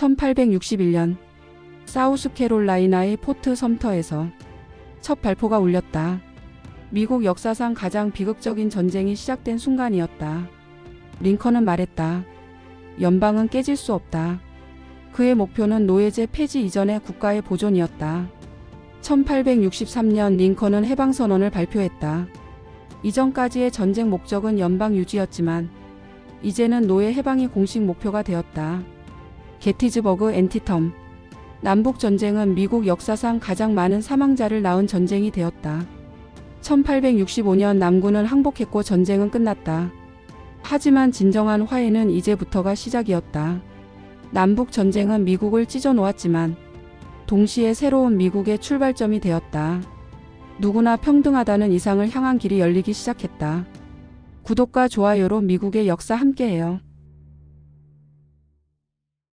1861년 사우스캐롤라이나의 포트 섬터에서 첫 발포가 울렸다. 미국 역사상 가장 비극적인 전쟁이 시작된 순간이었다. 링컨은 말했다. 연방은 깨질 수 없다. 그의 목표는 노예제 폐지 이전의 국가의 보존이었다. 1863년 링컨은 해방선언을 발표했다. 이전까지의 전쟁 목적은 연방 유지였지만 이제는 노예 해방이 공식 목표가 되었다. 게티즈버그 엔티텀 남북 전쟁은 미국 역사상 가장 많은 사망자를 낳은 전쟁이 되었다. 1865년 남군은 항복했고 전쟁은 끝났다. 하지만 진정한 화해는 이제부터가 시작이었다. 남북 전쟁은 미국을 찢어 놓았지만 동시에 새로운 미국의 출발점이 되었다. 누구나 평등하다는 이상을 향한 길이 열리기 시작했다. 구독과 좋아요로 미국의 역사 함께해요.